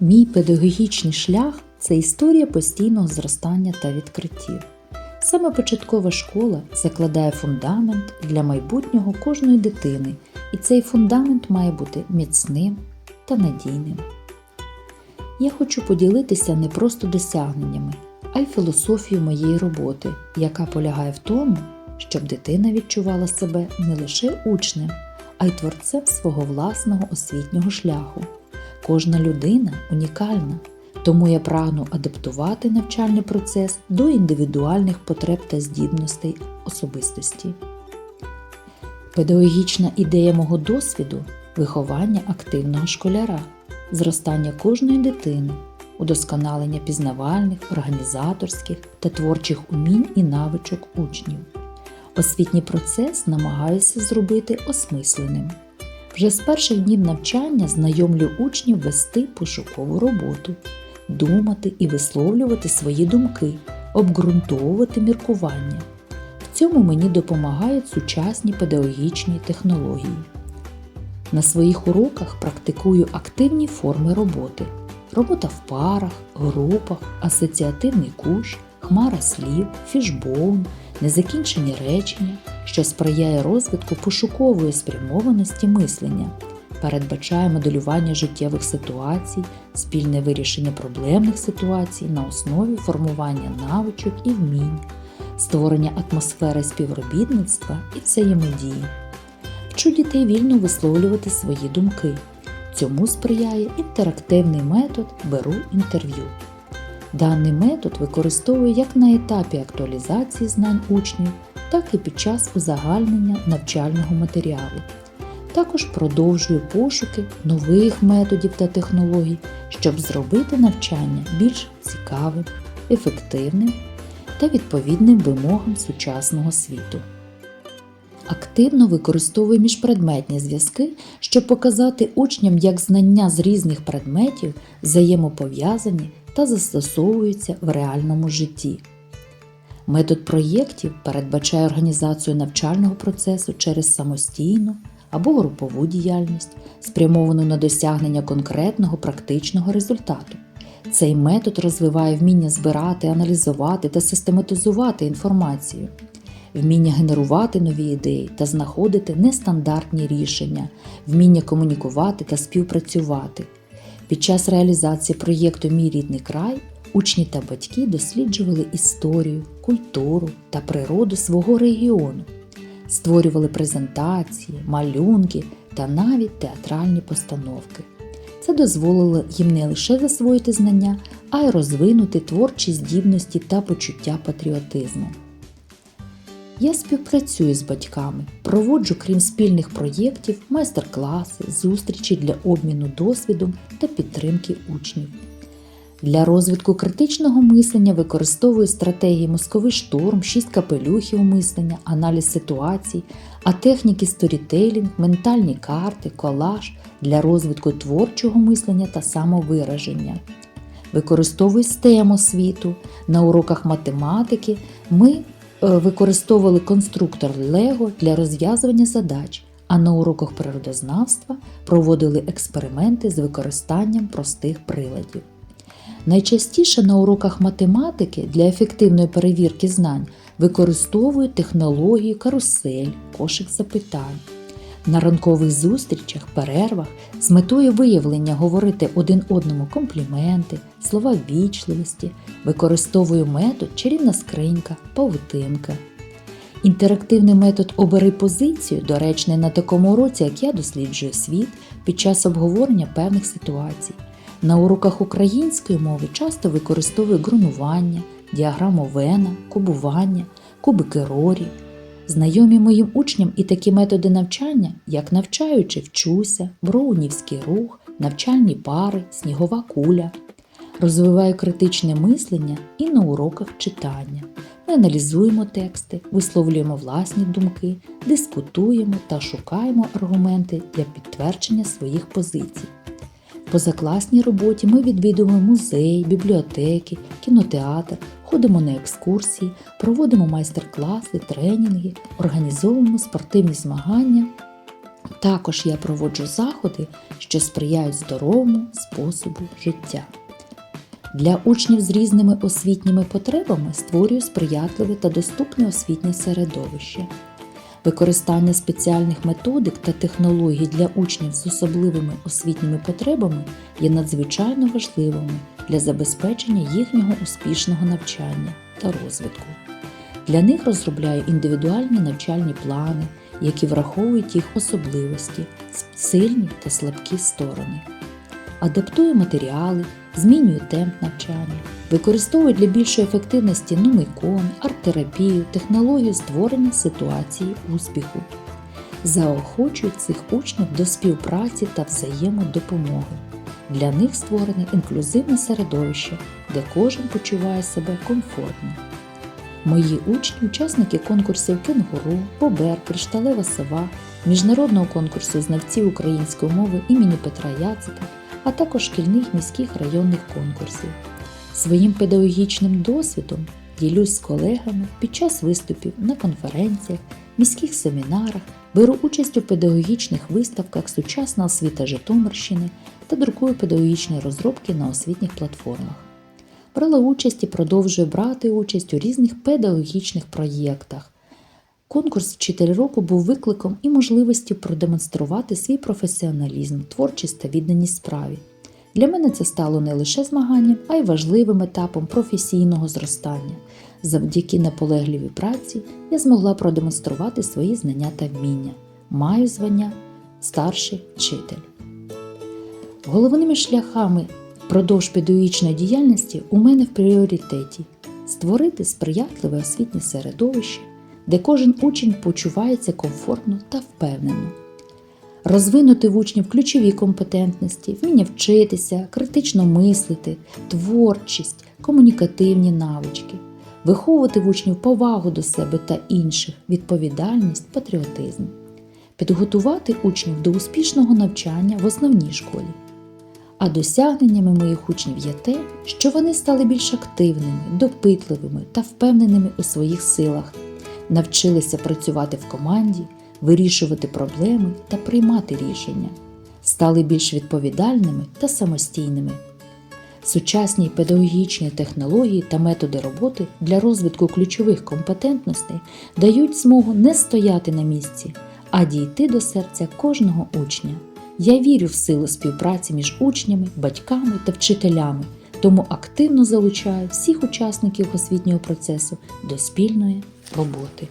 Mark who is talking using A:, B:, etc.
A: Мій педагогічний шлях це історія постійного зростання та відкриттів. Саме початкова школа закладає фундамент для майбутнього кожної дитини, і цей фундамент має бути міцним та надійним. Я хочу поділитися не просто досягненнями, а й філософією моєї роботи, яка полягає в тому, щоб дитина відчувала себе не лише учнем, а й творцем свого власного освітнього шляху. Кожна людина унікальна, тому я прагну адаптувати навчальний процес до індивідуальних потреб та здібностей особистості. Педагогічна ідея мого досвіду виховання активного школяра, зростання кожної дитини, удосконалення пізнавальних, організаторських та творчих умінь і навичок учнів. Освітній процес намагаюся зробити осмисленим. Вже з перших днів навчання знайомлю учнів вести пошукову роботу, думати і висловлювати свої думки, обґрунтовувати міркування. В цьому мені допомагають сучасні педагогічні технології. На своїх уроках практикую активні форми роботи: робота в парах, групах, асоціативний куш, хмара слів, фішбоун, незакінчені речення, що сприяє розвитку пошукової спрямованості мислення, передбачає моделювання життєвих ситуацій, спільне вирішення проблемних ситуацій на основі формування навичок і вмінь, створення атмосфери співробітництва і взаємодії. Вчу дітей вільно висловлювати свої думки. Цьому сприяє інтерактивний метод Беру інтерв'ю. Даний метод використовую як на етапі актуалізації знань учнів, так і під час узагальнення навчального матеріалу. Також продовжую пошуки нових методів та технологій, щоб зробити навчання більш цікавим, ефективним та відповідним вимогам сучасного світу. Активно використовую міжпредметні зв'язки, щоб показати учням, як знання з різних предметів взаємопов'язані та застосовуються в реальному житті. Метод проєктів передбачає організацію навчального процесу через самостійну або групову діяльність, спрямовану на досягнення конкретного практичного результату. Цей метод розвиває вміння збирати, аналізувати та систематизувати інформацію, вміння генерувати нові ідеї та знаходити нестандартні рішення, вміння комунікувати та співпрацювати. Під час реалізації проєкту Мій рідний край учні та батьки досліджували історію, культуру та природу свого регіону, створювали презентації, малюнки та навіть театральні постановки. Це дозволило їм не лише засвоїти знання, а й розвинути творчі здібності та почуття патріотизму. Я співпрацюю з батьками, проводжу, крім спільних проєктів, майстер-класи, зустрічі для обміну досвідом та підтримки учнів. Для розвитку критичного мислення використовую стратегії мозковий штурм, шість капелюхів мислення, аналіз ситуацій, а техніки сторітелінг, ментальні карти, колаж для розвитку творчого мислення та самовираження. Використовую STEM освіту. На уроках математики ми використовували конструктор Лего для розв'язування задач, а на уроках природознавства проводили експерименти з використанням простих приладів. Найчастіше на уроках математики для ефективної перевірки знань використовують технологію карусель, кошик запитань. На ранкових зустрічах, перервах з метою виявлення говорити один одному компліменти, слова ввічливості, використовую метод чарівна скринька, павутинка. Інтерактивний метод Обери позицію доречний на такому уроці, як я досліджую світ під час обговорення певних ситуацій. На уроках української мови часто використовую ґрунування, діаграму Вена, кубування, кубики Рорі. Знайомі моїм учням і такі методи навчання, як навчаючи вчуся, броунівський рух, навчальні пари, снігова куля. Розвиваю критичне мислення і на уроках читання. Ми аналізуємо тексти, висловлюємо власні думки, дискутуємо та шукаємо аргументи для підтвердження своїх позицій. Позакласній роботі ми відвідуємо музеї, бібліотеки, кінотеатр, ходимо на екскурсії, проводимо майстер-класи, тренінги, організовуємо спортивні змагання Також я проводжу заходи, що сприяють здоровому способу життя. Для учнів з різними освітніми потребами створюю сприятливе та доступне освітнє середовище. Використання спеціальних методик та технологій для учнів з особливими освітніми потребами є надзвичайно важливими для забезпечення їхнього успішного навчання та розвитку. Для них розробляю індивідуальні навчальні плани, які враховують їх особливості, сильні та слабкі сторони. Адаптую матеріали, змінюю темп навчання, використовую для більшої ефективності нумейкон, арт-терапію, технологію створення ситуації успіху. Заохочую цих учнів до співпраці та взаємодопомоги. Для них створене інклюзивне середовище, де кожен почуває себе комфортно. Мої учні учасники конкурсів Кенгуру, Бобер, Кришталева сова, міжнародного конкурсу знавців української мови імені Петра Яцика, а також шкільних міських районних конкурсів. Своїм педагогічним досвідом ділюсь з колегами під час виступів на конференціях, міських семінарах, беру участь у педагогічних виставках Сучасна освіта Житомирщини та друкую педагогічні розробки на освітніх платформах. Брала участь і продовжую брати участь у різних педагогічних проєктах. Конкурс «Вчитель року був викликом і можливістю продемонструвати свій професіоналізм, творчість та відданість справі. Для мене це стало не лише змаганням, а й важливим етапом професійного зростання. Завдяки наполегливій праці я змогла продемонструвати свої знання та вміння. Маю звання старший вчитель. Головними шляхами впродовж педагогічної діяльності у мене в пріоритеті створити сприятливе освітнє середовище, де кожен учень почувається комфортно та впевнено, розвинути в учнів ключові компетентності, вміння вчитися, критично мислити, творчість, комунікативні навички, виховувати в учнів повагу до себе та інших, відповідальність, патріотизм, підготувати учнів до успішного навчання в основній школі. А досягненнями моїх учнів є те, що вони стали більш активними, допитливими та впевненими у своїх силах, навчилися працювати в команді, вирішувати проблеми та приймати рішення, стали більш відповідальними та самостійними. Сучасні педагогічні технології та методи роботи для розвитку ключових компетентностей дають змогу не стояти на місці, а дійти до серця кожного учня. Я вірю в силу співпраці між учнями, батьками та вчителями, тому активно залучаю всіх учасників освітнього процесу до спільної роботи.